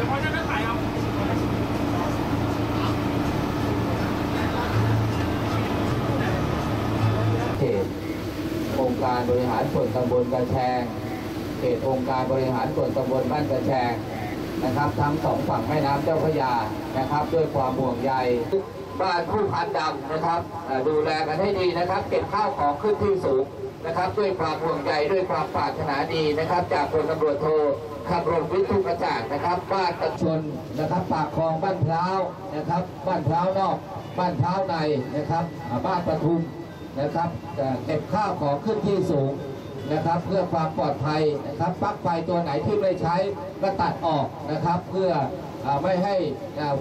เขตองค์การบริหารส่วนตำบลกระแชงเขตองค์การบริหารส่วนตำบลบ้านกระแชงนะครับ ทั้งสองฝั่งแม่น้ำเจ้าพระยานะครับ ด้วยความห่วงใยบ้านผู้พันดำนะครับดูแลกันให้ดีนะครับ เก็บข้าวของขึ้นที่สูง นะครับ ด้วยความห่วงใยด้วยความปรารถนาดีนะครับ จากพลตำรวจโทขับรถวิทุกระจางนะครับบ้านตะชนนะครับปากคลองบ้านพร้าวนะครับ บ้านพร้าวนอก บ้านพร้าวในนะครับบ้านปทุมนะครับเก็บข้าวของขึ้นที่สูงนะครับ เพื่อความปลอดภัยนะครับปลั๊กไฟตัวไหนที่ไม่ใช้ก็ตัดออกนะครับ เพื่อไม่ให้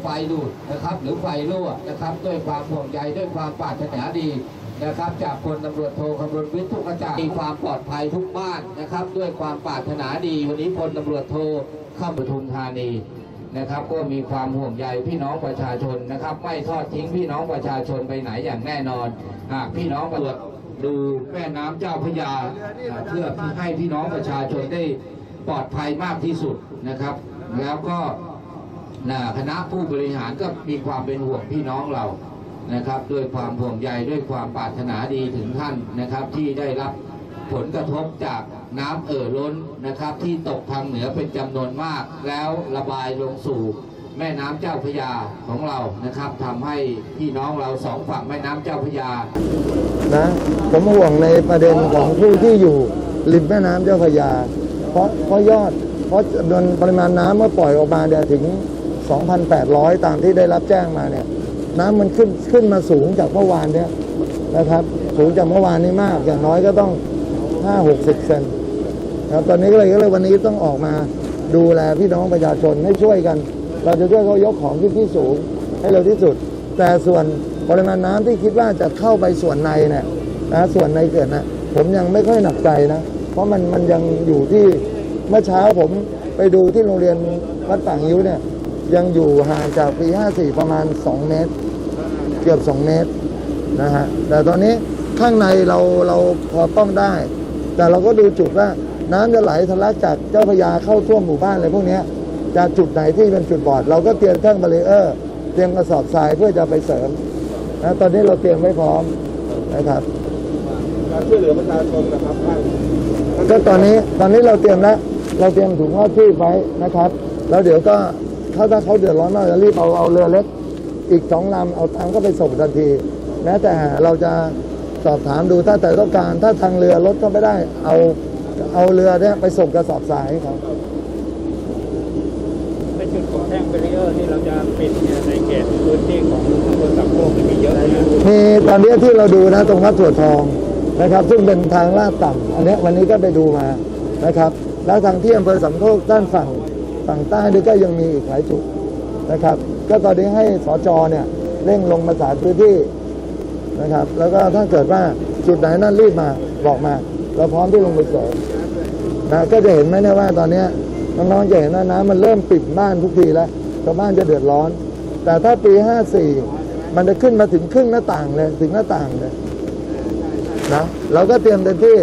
ไฟดูดนะครับ หรือไฟรั่วนะครับ ด้วยความห่วงใยด้วยความปรารถนาดี นะครับ จากพลตำรวจโทคำรณวิทย์ทุกกระจางมีความปลอดภัยทุกบ้านนะครับ ด้วยความปรารถนาดี วันนี้พลตำรวจโทเข้าปทุมธานีนะครับ ก็มีความห่วงใยพี่น้องประชาชนนะครับ ไม่ทอดทิ้งพี่น้องประชาชนไปไหนอย่างแน่นอนหากพี่น้องตรวจดูแม่น้ำเจ้าพระยาเพื่อให้พี่น้องประชาชนได้ปลอดภัยมากที่สุดนะครับ แล้วก็คณะผู้บริหารก็มีความเป็นห่วงพี่น้องเรา นะครับ ด้วยความห่วงใยด้วยความปรารถนาดีถึงท่านนะครับ ที่ได้รับผลกระทบจากน้ำเอ่อล้นนะครับ ที่ตกทางเหนือเป็นจำนวนมาก แล้วระบายลงสู่แม่น้ำเจ้าพระยาของเรานะครับทำให้พี่น้องเราสองฝั่งแม่น้ำเจ้าพระยานะผมห่วงในประเด็นของผู้ที่อยู่ริมแม่น้ำเจ้าพระยา เพราะเพราะยอด เพราะจำนวนปริมาณน้ำเมื่อปล่อยออกมาเนี่ยถึง 2,800 ตามที่ได้รับแจ้งมาเนี่ย น้ำมันขึ้นขึ้นมาสูงจากเมื่อวานเนี่ยนะครับ สูงจากเมื่อวานนี้มาก อย่างน้อยก็ต้อง5-60เซนครับตอนนี้ก็เลยก็เลยวันนี้ต้องออกมาดูแลพี่น้องประชาชนให้ช่วยกัน เราจะช่วยเขายกของขึ้นที่สูงให้เร็วที่สุด แต่ส่วนปริมาณน้ำที่คิดว่าจะเข้าไปส่วนในเนี่ยนะส่วนในเกิดนะผมยังไม่ค่อยหนักใจนะ เพราะมันมันยังอยู่ที่เมื่อเช้าผมไปดูที่โรงเรียนวัดป่างยิ้วเนี่ยยังอยู่ห่างจากปี 54 ประมาณ 2 เมตร เกือบ 2 เมตรนะฮะแต่ตอนนี้ข้างในเราเราพอต้องได้ แต่เราก็ดูจุดว่าน้ำจะไหลทะลักจากเจ้าพระยาเข้าท่วมหมู่บ้านอะไรพวกเนี้ยจากจุดไหนที่เป็นจุดบอด เราก็เตรียมแท่งบารีเออร์เตรียมกระสอบทรายเพื่อจะไปเสริมนะตอนนี้เราเตรียมไว้พร้อมนะครับการช่วยเหลือประชาชนนะครับท่านก็ตอนนี้ตอนนี้เราเตรียมแล้วเราเตรียมถุงห่อชีพไว้นะครับ แล้วเดี๋ยวก็เขาถ้าเขาเดือดร้อนมากจะรีบเอาเอาเรือเล็ก อีกสองลำเอาตังก็ไปส่งทันที แม้แต่เราจะสอบถามดูถ้าแต่ต้องการถ้าทางเรือรถก็ไม่ได้เอาเอาเรือเนี่ยไปส่งกระสอบทรายให้เขาในจุดของแท่งเบรีเออร์ที่เราจะปิดเนี่ยในเขตพื้นที่ของอำเภอสามโคกมีเยอะนะมีตอนนี้ที่เราดูนะตรงวัดถั่วทองนะครับ ซึ่งเป็นทางลาดต่ำอันเนี้ยวันนี้ก็ไปดูมานะครับ แล้วทางที่อำเภอสำโคกด้านฝั่งฝั่งใต้นี่ก็ยังมีอีกหลายจุด นะครับ ก็ตอนนี้ให้สจเนี่ยเร่งลงมาสารพื้นที่นะครับ แล้วก็ถ้าเกิดว่าจุดไหนนั่นรีบมาบอกมา เราพร้อมที่ลงไปเสริมนะก็จะเห็นไหมเนี่ยว่าตอนเนี้น้องๆจะเห็นว่าน้ำมันเริ่มปิดบ้านทุกทีแล้วชาวบ้านจะเดือดร้อน แต่ถ้าปี 54 มันจะขึ้นมาถึงครึ่งหน้าต่างเลยถึงหน้าต่างเลยนะเราก็เตรียมเต็มที่